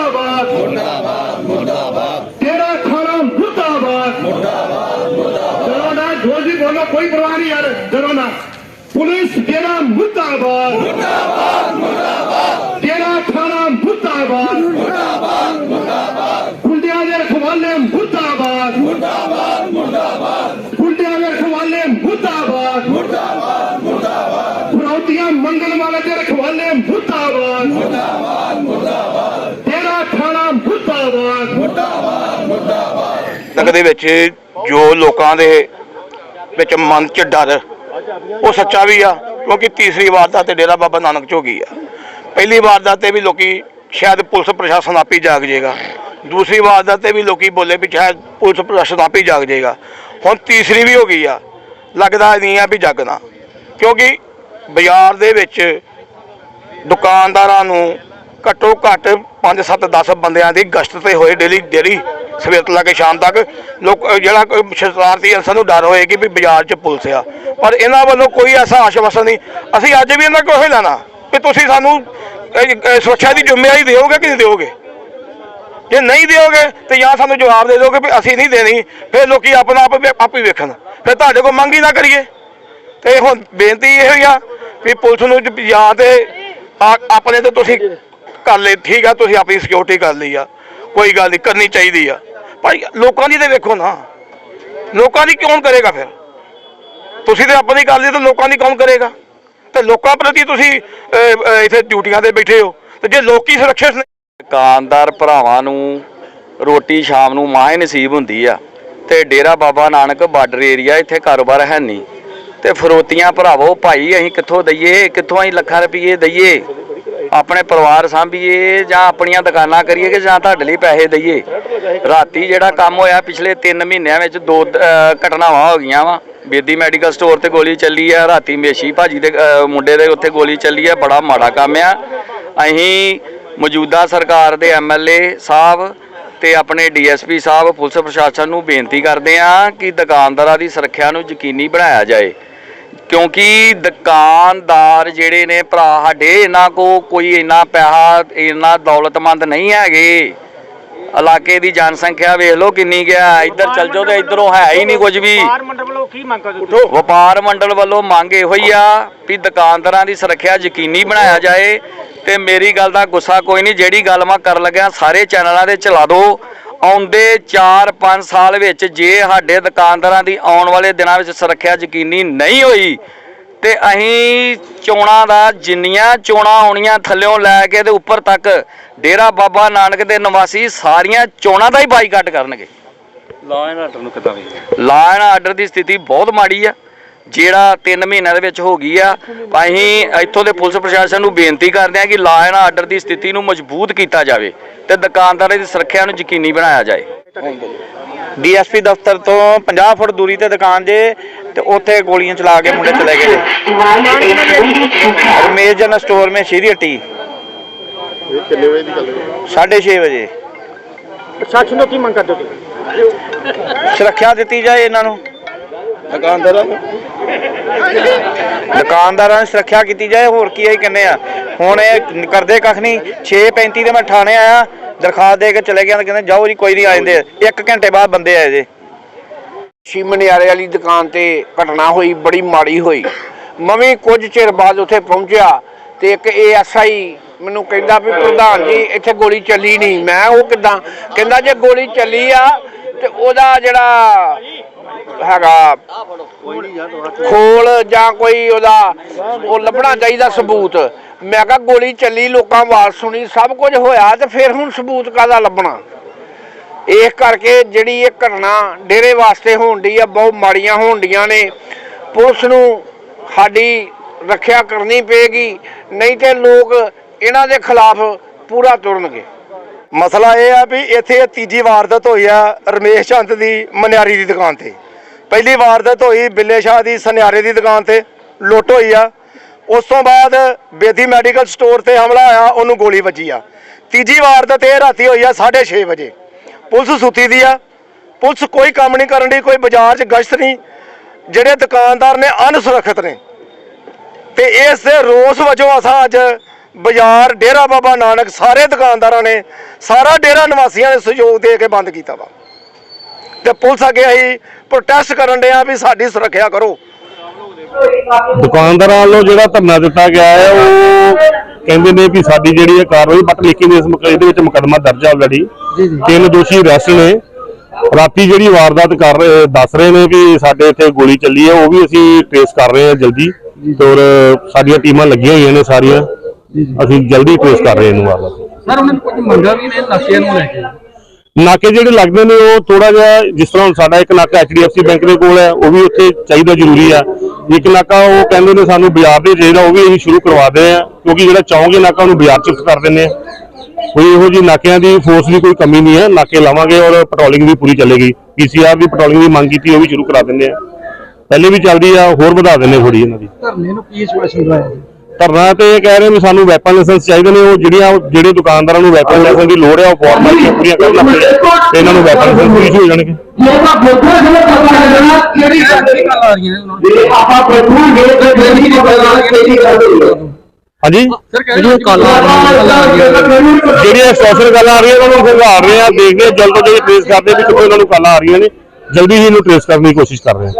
ਮੁਰਦਾਬਾਦ। ਮੁਰਦਾਬਾਦ ਮੁਰਦਾਬਾਦ। ਤੇਰਾ ਖਾਣਾ ਮੁਰਦਾਬਾਦ। ਮੁਰਦਾਬਾਦ ਮੁਰਦਾਬਾਦ। ਡਰੋ ਨਾ ਜੋ ਜੀ ਬੋਲੋ ਕੋਈ ਪਰਵਾਹ ਨਹੀਂ ਯਾਰ ਡਰੋ ਨਾ। ਪੁਲਿਸ ਤੇਰਾ ਮੁਰਦਾਬਾਦ। ਮੁਰਦਾਬਾਦ ਮੁਰਦਾਬਾਦ। ਤੇਰਾ ਖਾਣਾ ਮੁਰਦਾਬਾਦ। ਮੁਰਦਾਬਾਦ ਮੁਰਦਾਬਾਦ। ਗੁੰਡਿਆਂ ਦੇ ਰਖਵਾਲੇ ਮੁਰਦਾਬਾਦ। ਮੁਰਦਾਬਾਦ ਮੁਰਦਾਬਾਦ। ਗੁੰਡਿਆਂ ਦੇ ਰਖਵਾਲੇ ਮੁਰਦਾਬਾਦ। ਮੁਰਦਾਬਾਦ ਮੁਰਦਾਬਾਦ। ਫਰੌਤੀਆਂ ਮੰਗਣ ਵਾਲੇ ਦੇ ਰਖਵਾਲੇ ਮੁਰਦਾਬਾਦ। ਮੁਰਦਾਬਾਦ ਮੁਰਦਾਬਾਦ। ਤੇਰਾ ਖਾਣਾ ਮੁਰਦਾਬਾਦ। ਤੱਕ ਦੇ ਵਿੱਚ ਜੋ ਲੋਕਾਂ ਦੇ ਵਿੱਚ ਮਨ 'ਚ ਡਰ, ਉਹ ਸੱਚਾ ਵੀ ਆ, ਕਿਉਂਕਿ ਤੀਸਰੀ ਵਾਰਦਾਤ ਤੇ ਡੇਰਾ ਬਾਬਾ ਨਾਨਕ ਚ ਹੋ ਗਈ ਆ। ਪਹਿਲੀ ਵਾਰਦਾਤ ਤੇ ਵੀ ਲੋਕੀ ਸ਼ਾਇਦ ਪੁਲਿਸ ਪ੍ਰਸ਼ਾਸਨ ਆਪੇ ਹੀ ਜਾਗ ਜੇਗਾ। ਦੂਸਰੀ ਵਾਰਦਾਤ ਤੇ ਵੀ ਲੋਕੀ ਬੋਲੇ ਵੀ ਸ਼ਾਇਦ ਪੁਲਿਸ ਪ੍ਰਸ਼ਾਸਨ ਆਪੇ ਹੀ ਜਾਗ ਜੇਗਾ। ਹੁਣ ਤੀਸਰੀ ਵੀ ਹੋ ਗਈ ਆ, ਲੱਗਦਾ ਨਹੀਂ ਆ ਵੀ ਜਾਗਣਾ। ਕਿਉਂਕਿ ਬਾਜ਼ਾਰ ਦੇ ਵਿੱਚ ਦੁਕਾਨਦਾਰਾਂ ਨੂੰ ਘੱਟੋ ਘੱਟ 5 7 10 ਬੰਦਿਆਂ ਦੀ ਗਸ਼ਤ ਤੇ ਹੋਏ ਡੇਲੀ ਡੇਲੀ ਸਵੇਰ ਤੋਂ ਲੈ ਕੇ ਸ਼ਾਮ ਤੱਕ। ਲੋਕ ਜਿਹੜਾ ਕੋਈ ਸ਼ਰਾਰਤੀ ਅਨਸਰ ਨੂੰ ਡਰ ਹੋਏਗੀ ਵੀ ਬਾਜ਼ਾਰ 'ਚ ਪੁਲਿਸ ਆ। ਪਰ ਇਹਨਾਂ ਵੱਲੋਂ ਕੋਈ ਐਸਾ ਆਸ਼ਵਾਸਨ ਨਹੀਂ। ਅਸੀਂ ਅੱਜ ਵੀ ਇਹਨਾਂ ਕੋਲ ਹੀ ਲੈਣਾ। ਵੀ ਤੁਸੀਂ ਸਾਨੂੰ ਸੁਰੱਖਿਆ ਦੀ ਜ਼ਿੰਮੇਵਾਰੀ ਦਿਓਗੇ ਕਿ ਨਹੀਂ ਦਿਓਗੇ? ਜੇ ਨਹੀਂ ਦਿਓਗੇ ਤੇ ਜਾਂ ਸਾਨੂੰ ਜਵਾਬ ਦੇ ਦਿਓਗੇ ਵੀ ਅਸੀਂ ਨਹੀਂ ਦੇਣੀ, ਫਿਰ ਲੋਕੀ ਆਪਣਾ ਆਪ ਵੀ- ਹੀ ਵੇਖਣ। ਫਿਰ ਤੁਹਾਡੇ ਕੋਲ ਮੰਗ ਹੀ ਨਾ ਕਰੀਏ। ਤੇ ਹੁਣ ਬੇਨਤੀ ਇਹ ਹੋਈ ਆ ਵੀ ਪੁਲਿਸ ਨੂੰ ਜਾਂ ਤੇ ਆਪਣੇ ਤੇ ਤੁਸੀਂ ਕਰ ਲਈ ਠੀਕ ਆ, ਤੁਸੀਂ ਆਪਣੀ ਸਿਕਿਉਰਿਟੀ ਕਰ ਲਈ ਆ। ਕੋਈ ਗੱਲ ਨਹੀਂ, ਕਰਨੀ ਚਾਹੀਦੀ ਆ। ਭਾਈ, ਲੋਕਾਂ ਦੀ ਤੇ ਵੇਖੋ ਨਾ। ਲੋਕਾਂ ਦੀ ਕੌਣ ਕਰੇਗਾ ਫਿਰ? ਤੁਸੀਂ ਤੇ ਆਪਣੀ ਕਰ ਲਈ ਤਾਂ ਲੋਕਾਂ ਦੀ ਕੌਣ ਕਰੇਗਾ? ਤੇ ਲੋਕਾਂ ਪ੍ਰਤੀ ਤੁਸੀਂ ਇੱਥੇ ਡਿਊਟੀਆਂ ਤੇ ਬੈਠੇ ਹੋ। ਤੇ ਜੇ ਲੋਕੀ ਸੁਰੱਖਿਅਤ ਨੇ ਦੁਕਾਨਦਾਰ ਭਰਾਵਾਂ ਨੂੰ ਰੋਟੀ ਸ਼ਾਮ ਨੂੰ ਮਾਂ ਹੀ ਨਸੀਬ ਹੁੰਦੀ ਆ। ਤੇ ਡੇਰਾ ਬਾਬਾ ਨਾਨਕ ਬਾਰਡਰ ਏਰੀਆ ਇੱਥੇ ਕਾਰੋਬਾਰ ਹੈ ਨਹੀਂ। ਤੇ ਫਰੋਤੀਆਂ ਭਰਾਵੋ, ਭਾਈ ਅਸੀਂ ਕਿੱਥੋਂ ਦਈਏ? ਕਿੱਥੋਂ ਅਸੀਂ ਲੱਖਾਂ ਰੁਪਏ ਦਈਏ? ਆਪਣੇ ਪਰਿਵਾਰ ਸਾਂਭੀਏ ਜਾਂ ਆਪਣੀਆਂ ਦੁਕਾਨਾਂ ਕਰੀਏ ਕਿ ਜਾਂ ਤੁਹਾਡੇ ਲਈ ਪੈਸੇ ਦਈਏ। ਰਾਤੀ ਜਿਹੜਾ ਕੰਮ ਹੋਇਆ ਪਿਛਲੇ 3 ਮਹੀਨਿਆਂ ਵਿੱਚ ਦੋ ਘਟਨਾਵਾਂ ਹੋ ਗਈਆਂ ਵਾ। ਬੇਦੀ ਮੈਡੀਕਲ ਸਟੋਰ ਤੇ ਗੋਲੀ ਚੱਲੀ ਆ, ਰਾਤੀ ਮੇਸ਼ੀ ਭਾਜੀ ਦੇ ਮੁੰਡੇ ਦੇ ਉੱਥੇ ਗੋਲੀ ਚੱਲੀ ਆ, ਬੜਾ ਮਾੜਾ ਕੰਮ ਆ। ਅਸੀਂ ਮੌਜੂਦਾ ਸਰਕਾਰ ਦੇ ਐਮਐਲਏ ਸਾਹਿਬ ਤੇ ਆਪਣੇ ਡੀਐਸਪੀ ਸਾਹਿਬ, ਪੁਲਿਸ ਪ੍ਰਸ਼ਾਸਨ ਨੂੰ ਬੇਨਤੀ ਕਰਦੇ ਆ ਕਿ ਦੁਕਾਨਦਾਰਾਂ ਦੀ ਸੁਰੱਖਿਆ ਨੂੰ ਯਕੀਨੀ ਬਣਾਇਆ ਜਾਏ। ਕਿਉਂਕਿ ਦੁਕਾਨਦਾਰ ਜਿਹੜੇ ਨੇ ਭਰਾ ਸਾਡੇ ਇਹਨਾਂ ਕੋ ਕੋਈ ਇੰਨਾ ਪੈਸਾ ਇੰਨਾ ਦੌਲਤਮੰਦ ਨਹੀਂ ਹੈਗੇ। ਇਲਾਕੇ ਦੀ ਜਨਸੰਖਿਆ ਵੇਖ ਲਓ ਕਿੰਨੀ ਗਿਆ ਇੱਧਰ ਚੱਲ ਜਾਓ ਤੇ ਇੱਧਰੋਂ ਹੈ ਹੀ ਨਹੀਂ ਕੁਝ ਵੀ। ਵਪਾਰ ਮੰਡਲ ਵੱਲੋਂ ਕੀ ਮੰਗ ਕਰਦੇ ਵਪਾਰ ਮੰਡਲ ਵੱਲੋਂ ਮੰਗ ਇਹੋ ਹੀ ਆ ਵੀ ਦੁਕਾਨਦਾਰਾਂ ਦੀ ਸੁਰੱਖਿਆ ਯਕੀਨੀ ਬਣਾਇਆ ਜਾਏ। ਤੇ ਮੇਰੀ ਗੱਲ ਦਾ ਗੁੱਸਾ ਕੋਈ ਨਹੀਂ ਜਿਹੜੀ ਗੱਲ ਮੈਂ ਕਰਨ ਲੱਗਿਆ ਸਾਰੇ ਚੈਨਲਾਂ ਤੇ ਚਲਾ ਦਿਓ। ਆਉਂਦੇ 4-5 ਸਾਲ ਵਿੱਚ ਜੇ ਸਾਡੇ ਦੁਕਾਨਦਾਰਾਂ ਦੀ ਆਉਣ ਵਾਲੇ ਦਿਨਾਂ ਵਿੱਚ ਸੁਰੱਖਿਆ ਯਕੀਨੀ ਨਹੀਂ ਹੋਈ ਤੇ ਅਸੀਂ ਚੋਣਾਂ ਦਾ ਜਿੰਨੀਆਂ ਚੋਣਾਂ ਆਉਣੀਆਂ ਥੱਲਿਓਂ ਲੈ ਕੇ ਤੇ ਉੱਪਰ ਤੱਕ ਡੇਰਾ ਬਾਬਾ ਨਾਨਕ ਦੇ ਨਿਵਾਸੀ ਸਾਰੀਆਂ ਚੋਣਾਂ ਦਾ ਹੀ ਬਾਈਕਾਟ ਕਰਨਗੇ। ਲਾ ਐਂਡ ਆਰਡਰ ਨੂੰ ਕਿੱਦਾਂ ਵੇਖਦੇ ਲਾ ਐਂਡ ਆਰਡਰ ਦੀ ਸਥਿਤੀ ਬਹੁਤ ਮਾੜੀ ਆ। ਜਿਹੜਾ 3 ਮਹੀਨਿਆਂ ਦੇ ਵਿੱਚ ਹੋ ਗਈ ਆ ਅਸੀਂ ਇੱਥੋਂ ਦੇ ਪੁਲਿਸ ਪ੍ਰਸ਼ਾਸਨ ਨੂੰ ਬੇਨਤੀ ਕਰਦੇ ਆ ਕਿ ਲਾ ਐਂਡ ਆਰਡਰ ਦੀ ਸਥਿਤੀ ਨੂੰ ਮਜ਼ਬੂਤ ਕੀਤਾ ਜਾਵੇ ਤੇ ਦੁਕਾਨਦਾਰਾਂ ਦੀ ਸੁਰੱਖਿਆ ਨੂੰ ਯਕੀਨੀ ਬਣਾਇਆ ਜਾਏ। ਡੀਐਸਪੀ ਦਫ਼ਤਰ ਤੋਂ 50 ਫੁੱਟ ਦੂਰੀ ਤੇ ਦੁਕਾਨ ਜੇ ਤੇ ਉੱਥੇ ਗੋਲੀਆਂ ਚਲਾ ਕੇ ਮੁੰਡੇ ਚਲੇ ਗਏ ਰਮੇਸ਼ ਜਨ ਸਟੋਰ ਮੇ ਸ਼ੀਰੀ ਹੱਟੀ। ਕਿੰਨੇ ਵਜੇ ਦੀ ਗੱਲ ਹੈ 6:30 ਵਜੇ। ਪ੍ਰਸ਼ਾਸਨ ਤੋਂ ਕੀ ਮੰਗ ਕਰਦੇ ਹੋ ਸੁਰੱਖਿਆ ਦਿੱਤੀ ਜਾਏ ਇਹਨਾਂ ਨੂੰ। ਦੁਕਾਨਦਾਰਾਂ ਨੂੰ। ਦੁਕਾਨਦਾਰਾਂ ਦੀ ਸੁਰੱਖਿਆ ਕੀਤੀ ਜਾਏ, ਹੋਰ ਕੀ ਹੈ ਕਹਿੰਦੇ ਆ। ਹੁਣ ਇਹ ਕਰਦੇ ਕੱਖ ਨਹੀਂ 6:35 ਤੇ ਮੈਂ ਥਾਣੇ ਆਇਆ, ਦਰਖਾਸਤ ਦੇ ਕੇ ਚਲੇ ਗਿਆ, ਕਹਿੰਦੇ ਜਾਓ ਜੀ, ਕੋਈ ਨਹੀਂ ਆ ਜਾਂਦੇ। ਇੱਕ ਘੰਟੇ ਬਾਅਦ ਬੰਦੇ ਆਏ ਜੇ। ਸ਼ੀ ਮਨਿਆਰੇ ਵਾਲੀ ਦੁਕਾਨ ਤੇ ਘਟਨਾ ਹੋਈ, ਬੜੀ ਮਾੜੀ ਹੋਈ। ਮੈਂ ਵੀ ਕੁਝ ਚਿਰ ਬਾਅਦ ਉੱਥੇ ਪਹੁੰਚਿਆ ਤੇ ਇੱਕ ਏਐਸਆਈ ਮੈਨੂੰ ਕਹਿੰਦਾ ਵੀ ਪ੍ਰਧਾਨ ਜੀ, ਇੱਥੇ ਗੋਲੀ ਚੱਲੀ ਨਹੀਂ। ਮੈਂ ਉਹ ਕਿਦਾਂ ਕਹਿੰਦਾ ਜੇ ਗੋਲੀ ਚੱਲੀ ਆ ਤੇ ਉਹਦਾ ਜਿਹੜਾ ਹੈਗਾ। ਖੋਲ ਜਾਂ ਕੋਈ ਉਹਦਾ ਉਹ ਲੱਭਣਾ ਚਾਹੀਦਾ ਸਬੂਤ। ਮੈਂ ਕਿਹਾ ਗੋਲੀ ਚੱਲੀ ਲੋਕਾਂ ਆਵਾਜ਼ ਸੁਣੀ ਸਭ ਕੁਝ ਹੋਇਆ ਤੇ ਫਿਰ ਹੁਣ ਸਬੂਤ ਕਾਹਦਾ ਲੱਭਣਾ? ਇਸ ਕਰਕੇ ਜਿਹੜੀ ਇਹ ਘਟਨਾ ਡੇਰੇ ਵਾਸਤੇ ਹੋਣ ਦੀ ਆ ਬਹੁਤ ਮਾੜੀਆਂ ਹੋਣ ਡੀਆਂ ਨੇ। ਪੁਲਿਸ ਨੂੰ ਸਾਡੀ ਰੱਖਿਆ ਕਰਨੀ ਪਏਗੀ ਨਹੀਂ ਤੇ ਲੋਕ ਇਹਨਾਂ ਦੇ ਖਿਲਾਫ ਪੂਰਾ ਤੁਰਨਗੇ। ਮਸਲਾ ਇਹ ਆ ਵੀ ਇੱਥੇ ਤੀਜੀ ਵਾਰਦਾਤ ਹੋਈ ਆ ਰਮੇਸ਼ ਚੰਦ ਦੀ ਮਨਿਆਰੀ ਦੀ ਦੁਕਾਨ ਤੇ। ਪਹਿਲੀ ਵਾਰਦਾਤ ਹੋਈ ਬਿੱਲੇ ਸ਼ਾਹ ਦੀ ਸੁਨਿਆਰੇ ਦੀ ਦੁਕਾਨ ਤੇ, ਲੁੱਟ ਹੋਈ ਆ। ਉਸ ਤੋਂ ਬਾਅਦ ਬੇਦੀ ਮੈਡੀਕਲ ਸਟੋਰ ਤੇ ਹਮਲਾ ਆਇਆ ਉਹਨੂੰ ਗੋਲੀ ਵੱਜੀ ਆ। ਤੀਜੀ ਵਾਰਦਾਤ ਇਹ ਰਾਤੀ ਹੋਈ ਆ 6:30 ਵਜੇ। ਪੁਲਿਸ ਸੁੱਤੀ ਦੀ ਆ। ਪੁਲਿਸ ਕੋਈ ਕੰਮ ਨਹੀਂ ਕਰਨ ਦੀ ਕੋਈ ਬਾਜ਼ਾਰ 'ਚ ਗਸ਼ਤ ਨਹੀਂ। ਜਿਹੜੇ ਦੁਕਾਨਦਾਰ ਨੇ ਅਨਸੁਰੱਖਿਅਤ ਨੇ। ਤੇ ਇਸ ਦੇ ਰੋਸ ਵਜੋਂ ਅਸਾਂ ਅੱਜ ਬਾਜ਼ਾਰ ਡੇਰਾ ਬਾਬਾ ਨਾਨਕ ਸਾਰੇ ਦੁਕਾਨਦਾਰਾਂ ਨੇ ਸਾਰਾ ਡੇਰਾ ਨਿਵਾਸੀਆਂ ਨੇ ਸਹਿਯੋਗ ਦੇ ਕੇ ਬੰਦ ਕੀਤਾ ਵਾ। ਤੇ ਪੁਲਿਸ ਅੱਗੇ ਅਸੀਂ ਪ੍ਰੋਟੈਸਟ ਕਰਨ ਡਿਆ ਵੀ ਸਾਡੀ ਸੁਰੱਖਿਆ ਕਰੋ। ਦੁਕਾਨਦਾਰਾਂ ਵੱਲੋਂ ਜਿਹੜਾ ਧਰਨਾ ਦਿੱਤਾ ਗਿਆ ਹੈ ਉਹ ਕਹਿੰਦੇ ਨੇ ਕਿ ਸਾਡੀ ਜਿਹੜੀ ਹੈ ਕਾਰਵਾਈ ਬਟ ਲੇਕਿਨ ਇਸ ਮੁਕ- ਇਹਦੇ ਵਿੱਚ ਮੁਕੱਦਮਾ ਦਰਜ ਹੈ ਆਲਰੇਡੀ ਤਿੰਨ ਦੋਸ਼ੀ ਅਰੈਸਟ ਨੇ। ਰਾਤੀ ਜਿਹੜੀ ਵਾਰਦਾਤ ਕਰ ਰਹੇ ਦੱਸ ਰਹੇ ਨੇ ਕਿ ਸਾਡੇ ਇੱਥੇ ਗੋਲੀ ਚੱਲੀ ਹੈ ਉਹ ਵੀ ਅਸੀਂ ਟ੍ਰੇਸ ਕਰ ਰਹੇ ਹਾਂ ਜਲਦੀ। ਔਰ ਸਾਡੀਆਂ ਟੀਮਾਂ ਲੱਗੀਆਂ ਹੋਈਆਂ ਨੇ ਸਾਰੀਆਂ। ਅਸੀਂ ਜਲਦੀ ਟ੍ਰੇਸ ਕਰ ਰਹੇ ਇਹਨੂੰ ਵਾਰਦਾਤ ਸਰ ਉਹਨਾਂ ਕੁਝ ਮੰਗਾ ਵੀ ਨੇ ਨਸ਼ਿਆਂ ਨੂੰ ਲੈ ਕੇ। ਨਾਕੇ ਜਿਹੜੇ ਲੱਗਦੇ ਨੇ ਉਹ ਥੋੜਾ ਜਿਹਾ ਜਿਸ ਤਰ੍ਹਾਂ ਸਾਡਾ ਇੱਕ ਨਾਕਾ HDFC ਬੈਂਕ ਦੇ ਕੋਲ ਹੈ ਉਹ ਵੀ ਉੱਥੇ ਚਾਹੀਦਾ ਜ਼ਰੂਰੀ ਆ। ਇੱਕ ਨਾਕਾ ਉਹ ਕਹਿੰਦੇ ਨੇ ਸਾਨੂੰ ਬਾਜ਼ਾਰ ਦੇ ਚਾਹੀਦਾ ਉਹ ਵੀ ਅਸੀਂ ਸ਼ੁਰੂ ਕਰਵਾਦੇ ਆ ਕਿਉਂਕਿ ਜਿਹੜਾ ਚੌਂਗੇ ਨਾਕਾ ਉਹਨੂੰ ਬਾਜ਼ਾਰ ਚ ਕਰ ਦਿੰਦੇ ਆ। ਕੋਈ ਇਹੋ ਜੀ ਨਾਕਿਆਂ ਦੀ ਫੋਰਸ ਦੀ ਕੋਈ ਕਮੀ ਨਹੀਂ ਹੈ ਨਾਕੇ ਲਾਵਾਂਗੇ ਔਰ ਪੈਟਰੋਲਿੰਗ ਵੀ ਪੂਰੀ ਚੱਲੇਗੀ। ਪੀਸੀਆਰ ਦੀ ਪੈਟਰੋਲਿੰਗ ਦੀ ਮੰਗ ਕੀਤੀ ਉਹ ਵੀ ਸ਼ੁਰੂ ਕਰਾ ਦਿੰਦੇ ਆ। ਪਹਿਲੇ ਵੀ ਚੱਲਦੀ ਆ ਹੋਰ ਵਧਾ ਦਿੰਦੇ ਥੋੜੀ ਇਹਨਾਂ ਦੀ। ਧਰਨੇ ਨੂੰ ਕੀ ਸਪੈਸ਼ਲ ਦਵਾਇਆ ਜੀ? ਧਰਨਾ ਤੇ ਇਹ ਕਹਿ ਰਹੇ ਨੇ ਸਾਨੂੰ ਵੈਪਨ ਲਾਇਸੈਂਸ ਚਾਹੀਦੇ ਨੇ, ਉਹ ਜਿਹੜੀਆਂ ਜਿਹੜੇ ਦੁਕਾਨਦਾਰਾਂ ਨੂੰ ਵੈਪਨ ਲਾਇਸੈਂਸ ਦੀ ਲੋੜ ਹੈ, ਉਹ ਫਾਰਮੈਲਿਟੀਆਂ ਪੂਰੀਆਂ ਕਰਨ ਲੱਗੇ ਤੇ ਇਹਨਾਂ ਨੂੰ ਵੈਪਨ ਲਾਇਸੈਂਸ ਇਸ਼ੂ ਹੋ ਜਾਣਗੇ। ਕਿਹੜੀ ਗੱਲ ਆ ਰਹੀਆਂ ਨੇ ਉਹਨਾਂ ਨੂੰ ਹਾਂਜੀ? ਸਰ ਕਹਿੰਦੇ ਕਾਲ ਆ ਰਹੀਆਂ ਜਿਹੜੀਆਂ ਸੋਸ਼ਲ ਗੱਲਾਂ ਆ ਰਹੀਆਂ ਉਹਨਾਂ ਨੂੰ ਖੰਗਾਰ ਰਹੇ ਆ, ਦੇਖਦੇ ਆ, ਜਲਦ ਤੋਂ ਜਲਦ ਟ੍ਰੇਸ ਕਰਦੇ ਆ ਵੀ ਕਿੱਥੋਂ ਇਹਨਾਂ ਨੂੰ ਗੱਲਾਂ ਆ ਰਹੀਆਂ ਨੇ। ਜਲਦੀ ਹੀ ਇਹਨੂੰ ਟ੍ਰੇਸ ਕਰਨ ਦੀ ਕੋਸ਼ਿਸ਼ ਕਰ ਰਹੇ ਆ।